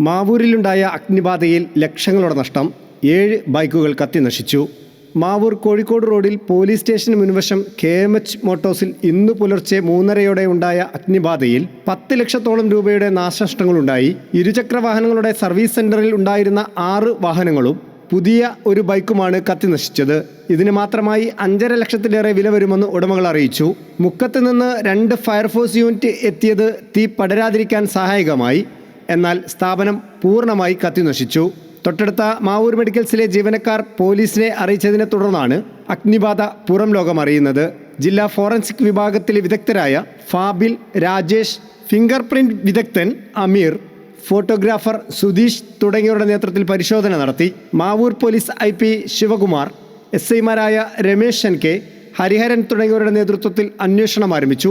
മാവൂരിലുണ്ടായ അഗ്നിബാധയിൽ ലക്ഷങ്ങളുടെ നഷ്ടം. ഏഴ് ബൈക്കുകൾ കത്തിനശിച്ചു മാവൂർ കോഴിക്കോട് റോഡിൽ പോലീസ് സ്റ്റേഷന് മുൻവശം കെ എം എച്ച് മോട്ടോഴ്സിൽ ഇന്നു പുലർച്ചെ മൂന്നരയോടെ ഉണ്ടായ അഗ്നിബാധയിൽ പത്ത് ലക്ഷത്തോളം രൂപയുടെ നാശനഷ്ടങ്ങളുണ്ടായി. ഇരുചക്ര വാഹനങ്ങളുടെ സർവീസ് സെന്ററിൽ ഉണ്ടായിരുന്ന ആറ് വാഹനങ്ങളും പുതിയ ഒരു ബൈക്കുമാണ് കത്തിനശിച്ചത് ഇതിന് മാത്രമായി അഞ്ചര ലക്ഷത്തിലേറെ വില വരുമെന്ന് ഉടമകൾ അറിയിച്ചു. മുക്കത്ത് നിന്ന് രണ്ട് ഫയർഫോഴ്സ് യൂണിറ്റ് എത്തിയത് തീ പടരാതിരിക്കാൻ സഹായകമായി. എന്നാൽ സ്ഥാപനം പൂർണമായി കത്തിനശിച്ചു തൊട്ടടുത്ത മാവൂർ മെഡിക്കൽസിലെ ജീവനക്കാർ പോലീസിനെ അറിയിച്ചതിനെ തുടർന്നാണ് അഗ്നിബാധ പുറം ലോകം അറിയുന്നത്. ജില്ലാ ഫോറൻസിക് വിഭാഗത്തിലെ വിദഗ്ധരായ ഫാബിൽ രാജേഷ് ഫിംഗർ പ്രിന്റ് വിദഗ്ധൻ അമീർ ഫോട്ടോഗ്രാഫർ സുധീഷ് തുടങ്ങിയവരുടെ നേതൃത്വത്തിൽ പരിശോധന നടത്തി. Mavoor police I P Sivakumar S ഐമാരായ രമേശ് എൻ കെ ഹരിഹരൻ തുടങ്ങിയവരുടെ നേതൃത്വത്തിൽ അന്വേഷണം ആരംഭിച്ചു.